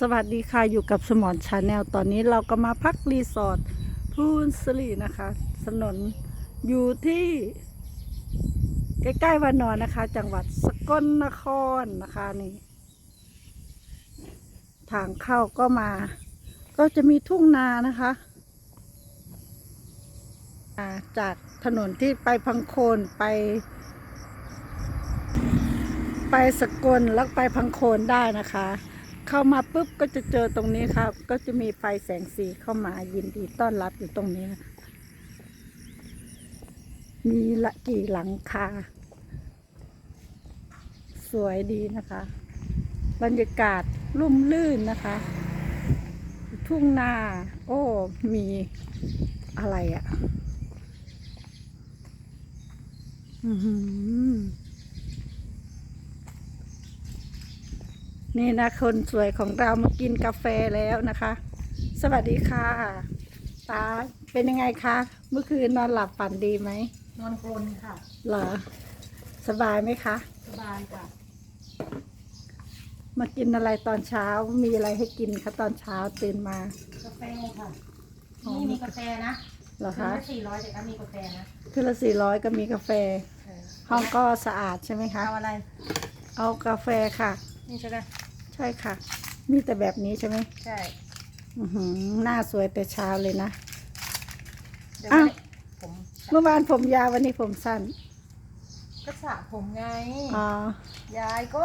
สวัสดีค่ะอยู่กับสมอนชาแนลตอนนี้เราก็มาพักรีสอร์ทพูนสลีนะคะถนนอยู่ที่ใกล้ๆวานอนนะคะ จังหวัดสกลนครนะคะนี่ทางเข้าก็มา ก็จะมีทุ่งนานะคะจากถนนที่ไปพังโคนไป ไปสกลแล้วไปพังโคนได้นะคะ เข้ามาปุ๊บก็จะเจอตรงนี้ครับก็จะมีไฟแสงสีเข้ามายินดีต้อนรับอยู่ตรงนี้ มีละกี่หลังคา สวยดีนะคะ บรรยากาศร่มรื่นนะคะ ทุ่งนา โอ้ มีอะไรอะ่ะ อือหือ นี่นะคนสวยของเรามากินกาแฟแล้วนะคะ สวัสดีค่ะตาเป็นยังไงคะ เมื่อคืนนอนหลับฝันดีไหมนอนกลนค่ะ เหรอ สบายไหมคะ สบายค่ะ มากินอะไรตอนเช้ามีอะไรให้กินคะตอนเช้าตื่นมากาแฟค่ะอ๋อนี่มีกาแฟนะเหรอคืนคะละสี่ร้อยแต่ก็มีกาแฟนะคือละสี่ร้อยก็มีกาแฟเออห้องก็สะอาดใช่ไหมคะ เอาอะไร เอากาแฟค่ะ นี่ใช่ไหม ใช่ค่ะ มีแต่แบบนี้ใช่ไหมใช่อือหือหน้าสวยแต่เช้าเลยนะ เดี๋ยวอ้าว ผมเมื่อวานผมยาววันนี้ผมสั้นก็สระผมไง อ๋อยายก็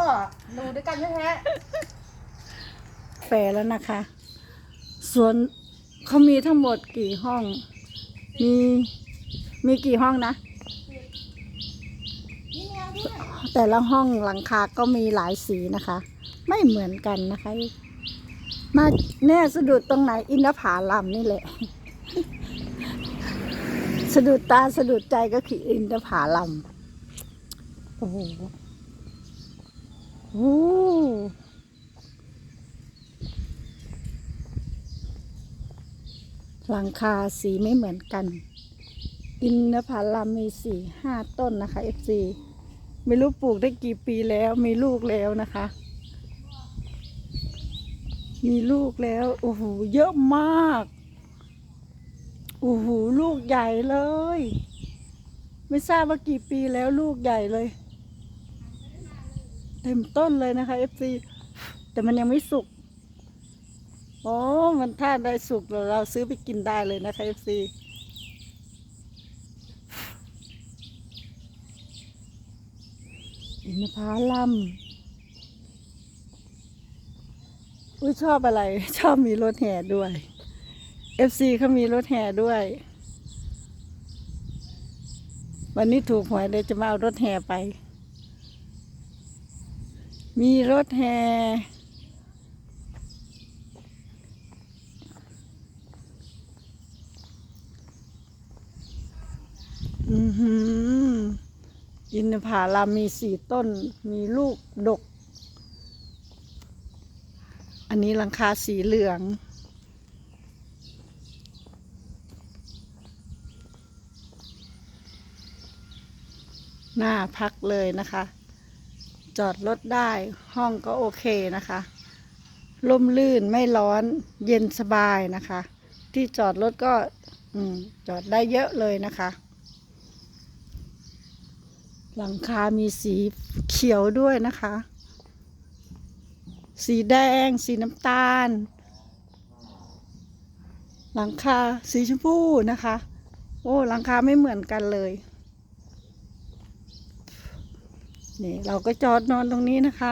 ดูด้วยกันแท้แฟแล้วนะคะส่วนเขามีทั้งหมดกี่ห้อง มีมีกี่ห้องนะ ๆนี่ไงด้วยแต่ละห้องหลังคาก็มีหลายสีนะคะ ไม่เหมือนกันนะคะ มาแน่สะดุดตรงไหนอินทผาลัมนี่แหละ สะดุดตาสะดุดใจก็คืออินทผาลัมโอ้โหโอ้หลังคาสีไม่เหมือนกัน อินทผาลัมมีสี่ห้าต้นนะคะ FC ไม่รู้ปลูกได้กี่ปีแล้ว มีลูกแล้วนะคะ มีลูกแล้ว โอ้โห เยอะมาก โอ้โห ลูกใหญ่เลย ไม่ทราบว่ากี่ปีแล้วลูกใหญ่เลย เต็มต้นเลยนะคะ FC แต่มันยังไม่สุก อ๋อ มันถ้าได้สุกเราซื้อไปกินได้เลยนะคะ FC อินทผลัม อุ้ยชอบอะไร ชอบมีรถแห่ด้วย FC เขามีรถแห่ด้วย วันนี้ถูกหวยเดี๋ยจะมาเอารถแห่ไป มีรถแห่อือหืออินทผลัมมีสี่ต้น มีลูกดก อันนี้หลังคาสีเหลือง หน้าพักเลยนะคะ จอดรถได้ห้องก็โอเคนะคะ ร่มลื่นไม่ร้อนเย็นสบายนะคะ ที่จอดรถก็จอดได้เยอะเลยนะคะ หลังคามีสีเขียวด้วยนะคะ สีแดง สีน้ำตาล หลังคาสีชมพูนะคะ โอ้หลังคาไม่เหมือนกันเลยนี่เราก็จอดนอนตรงนี้นะคะ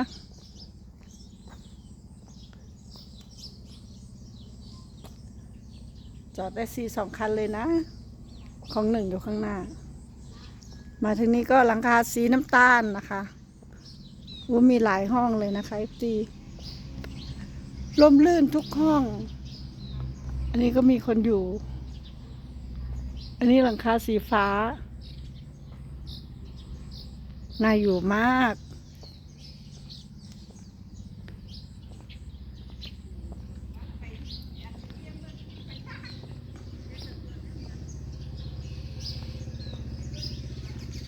จอดได้สี่สองคันเลยนะ ของหนึ่งอยู่ข้างหน้า มาถึงนี้ก็หลังคาสีน้ำตาลนะคะว่ามีหลายห้องเลยนะคะจี ลมลื่นทุกห้อง อันนี้ก็มีคนอยู่ อันนี้หลังคาสีฟ้า น่าอยู่มาก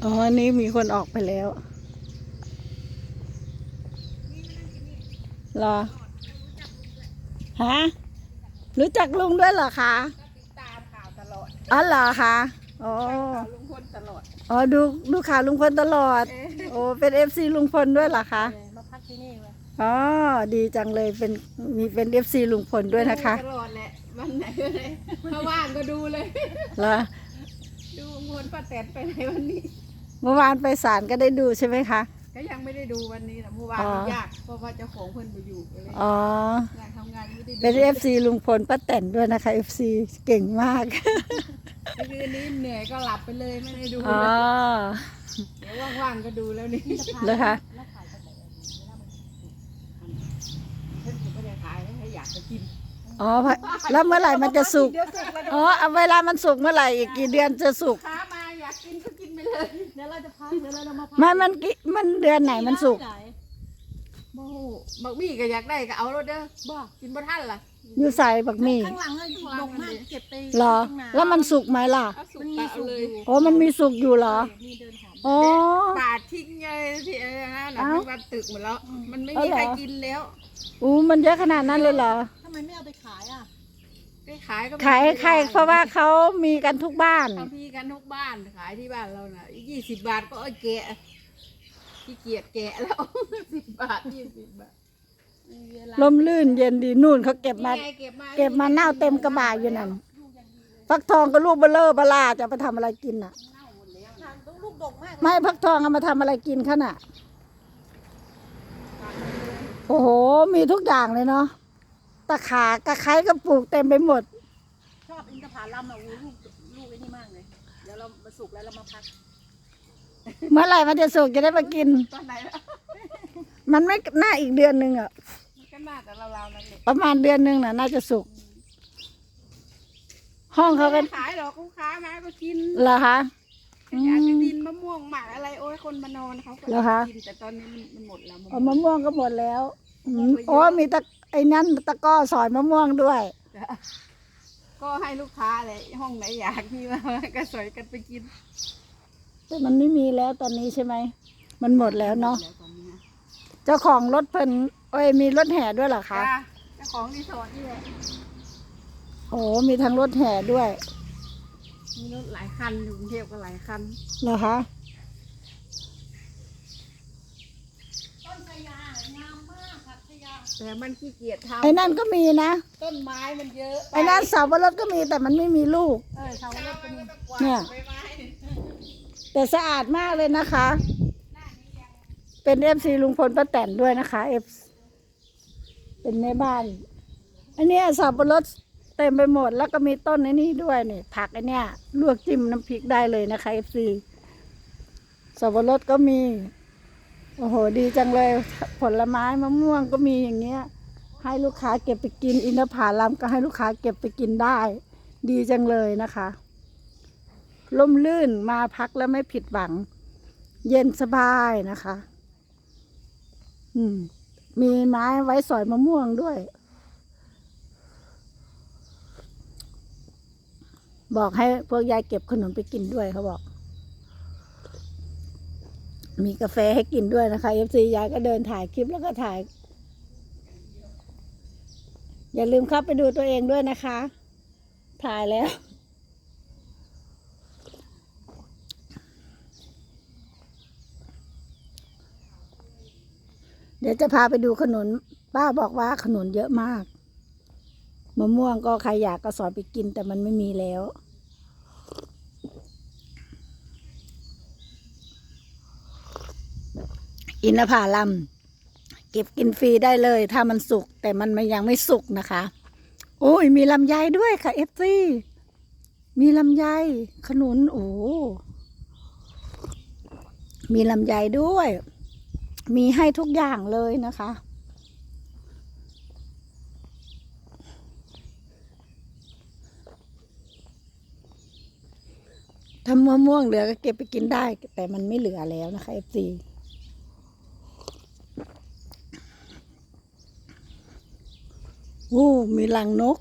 อ๋อ อันนี้มีคนออกไปแล้วรอ ฮะรู้จักลุงด้วยเหรอคะติดตามข่าวตลอดอ๋อเหรอคะอ๋อข่าวลุงพลตลอดอ๋อดูดูข่าวลุงพลตลอดเอ๊ะโอ้เป็นเอฟซีลุงพลด้วยเหรอคะมาพักที่นี่เลยอ๋อดีจังเลยเป็นมีเป็นเอฟซีลุงพลด้วยนะคะตลอดแหละวันไหนก็ได้ถ้าว่างก็ดูเลยเหรอดูลุงพลป้าแตนไปไหนวันนี้ เมื่อวานไปศาลก็ได้ดูใช่ไหมคะ ก็ยังไม่ได้ดูวันนี้นะเมื่อวานอ๋อยากเพราะว่าเจ้าของเพิ่นไปอยู่ก็เลยอ๋อ งานทำงานไม่ได้ดูเป็นเอฟซีลุงพลป้าแตนด้วยนะคะเอฟซีเก่งมากคืนนี้เหนื่อยก็หลับไปเลยไม่ได้ดูอ๋อเดี๋ยวว่างๆก็ดูแล้วนี่เลยคะแล้วขายไปไหนอะเวลามันเพิ่นก็ไม่ได้ขายให้อยากจะกินอ๋อ แล้วเมื่อไหร่มันจะสุก เดี๋ยวสุกแล้วอ๋อเอาเวลามันสุกเมื่อไหร่อีกกี่เดือนจะสุก ค้ามาอยากกินก็กิน ไปเลยเดี๋ยวเราจะพักเดี๋ยวเราจะมาพัไม่มันกิมันเดือนไหนมันสุกไหนโอ้โหบักบี้ก็อยากได้ก็เอารถเด้อบ้ากินบ่ทันล่ะอยู่ใส่บักหมี่ข้างหลังอะอยู่ดกมากเก็บไปเหรอ ข้างาแล้วมันสุกไหมล่ะเอาสุกมันมีก็เอาสุกเลอยยู่โอ้มันมีสุกอยู่เหรอมีเดินหอมอ๋อ ปาดทิ้งเลยที่เออนะหลังเอ้าบ้านตึกหมดแล้ว มันไม่เอามีเหรอ ใครกินแล้วอู้มันเยอะขนาดนั้นเลยเหรอทำไมไม่เอาไปขายอะ ไปขายก็ไม่ขายให้ใครได้เพราะว่าเขามีกันทุกบ้าน เขาพี่กันทุกบ้านขายที่บ้านเราน่ะยี่สิบบาทก็เอาแกะขี้เกียจแกะแล้วสิบบาทยี่สิบบาทไม่มีเวลาลมลื่นเย็นดีนู่นเขาเก็บมา นี่ไงเก็บมาเก็บมาเน่าเต็มกระบะอยู่นั่นฟักทองก็ลูกเบลเลอร์บลาจะเอาไปทำอะไรกินน่ะ ต้องลูกดกมากไม่ฟักทองเอามาทำอะไรกินขนาดโอ้โห มีทุกอย่างเลยเนาะ ตะขากระไคร้ก็ปลูกเต็มไปหมด ชอบอินทผลัมอะอู้ลูกลูกไอ้นี่มากเลยเดี๋ยวเรามาสุกแล้วเรามาพักเมื่อไหร่มันจะสุกจะได้มากิน ตอนไหนแล้วมันไม่น่าอีกเดือนหนึ่งอะมันก็น่าจะเราๆนั่นแหละประมาณเดือนหนึ่งน่ะ น่าจะสุก ห้องเขาก็ไม่ขายหรอกลูกค้ามาก็กินเหรอคะก็อยากจะกินมะม่วงหมักอะไรโอ้ยคนมานอนเขาก็เหรอคะ กินแต่ตอนนี้มันมันหมดแล้วมะเอาม่วงมะม่วงก็หมดแล้วอืมโอ้มีตะ ไอ้นั่นตะกร้อสอยมะม่วงด้วยจ้ะก็ให้ลูกค้าเลยห้องไหนอยากมีมาก็สอยกันไปกิน แต่มันไม่มีแล้วตอนนี้ใช่ไหม มันหมดแล้วเนาะแล้วตอนนี้นะเจ้าของรถเพิ่นเอ้ยมีรถแห่ด้วยเหรอคะ จ้ะเจ้าของรีสอร์ทนี่แหละโอ้มีทั้งรถแห่ด้วยมีรถหลายคันอยู่กรุงเทพก็หลายคัน เหรอคะ ต้นชายางามมากผักชายา แต่มันขี้เกียจทำไอ้นั่นก็มีนะ ต้นไม้มันเยอะปไอ้นั่นเสาวรถก็มีแต่มันไม่มีลูก เออชาวรถเป็นเนี่ยใบไม้แต่สะอาดมากเลยนะคะ เป็นเอฟซีลุงพลป้าแตนด้วยนะคะเอฟเป็นแม่บ้าน อันเนี้ยสับปะรดเต็มไปหมด แล้วก็มีต้นไอ้นี่ด้วยนี่ผักไอ้เนี้ยลวกจิ้มน้ำพริกได้เลยนะคะเอฟซีสับปะรดก็มี โอ้โห ดีจังเลย ผลไม้มะม่วงก็มีอย่างเงี้ย ให้ลูกค้าเก็บไปกิน อินทผลัมก็ให้ลูกค้าเก็บไปกินได้ ดีจังเลยนะคะ ล่มลื่นมาพักแล้วไม่ผิดหวัง เย็นสบายนะคะ อืม มีไม้ไว้สอยมะม่วงด้วย บอกให้พวกยายเก็บขนมไปกินด้วยเขาบอก มีกาแฟให้กินด้วยนะคะเอฟซียายก็เดินถ่ายคลิปแล้วก็ถ่าย อย่าลืมเข้าไปดูตัวเองด้วยนะคะ ถ่ายแล้ว เดี๋ยวจะพาไปดูขนุน ป้าบอกว่าขนุนเยอะมาก มะม่วงก็ใครอยากก็สอนไปกินแต่มันไม่มีแล้ว อินทผลัมเก็บกินฟรีได้เลย ถ้ามันสุก แต่มันยังไม่สุกนะคะ โอ้ย มีลำไยด้วยค่ะเอฟซีมีลำไยขนุนโอ้มีลำไยด้วย มีให้ทุกอย่างเลยนะคะ ถ้ามะม่วงเหลือก็เก็บไปกินได้ แต่มันไม่เหลือแล้วนะคะเอฟซี โอ้มีลังนก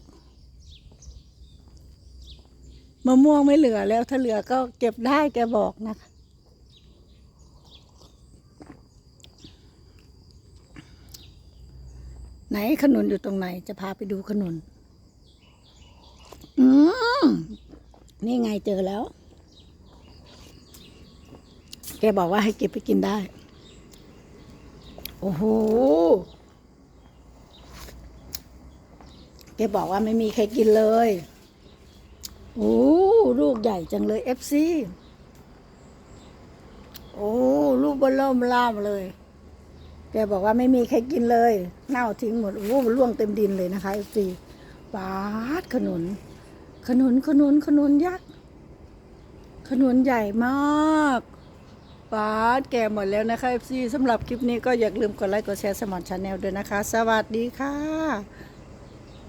มะม่วงไม่เหลือแล้วถ้าเหลือก็เก็บได้แกบอกนะคะไหนนขนุนอยู่ตรงไหน จะพาไปดูขนุน อืมนี่ไงเจอแล้ว แกบอกว่าให้เก็บไปกินได้ โอ้โห แกบอกว่าไม่มีใครกินเลยโอ้ลูกใหญ่จังเลยเอฟซีโอ้ลูกเบลเริ่มล่ามเลย แกบอกว่าไม่มีใครกินเลย เน่าทิ้งหมดโอ้มันร่วงเต็มดินเลยนะคะเอฟซีปาดขนุน ขนุนขนุนขนุนยักษ์ขนุนใหญ่มากปาดแก่หมดแล้วนะคะเอฟซีสำหรับคลิปนี้ก็อย่าลืมกดไลค์กดแชร์สมอนชาแนลด้วยนะคะ สวัสดีค่ะ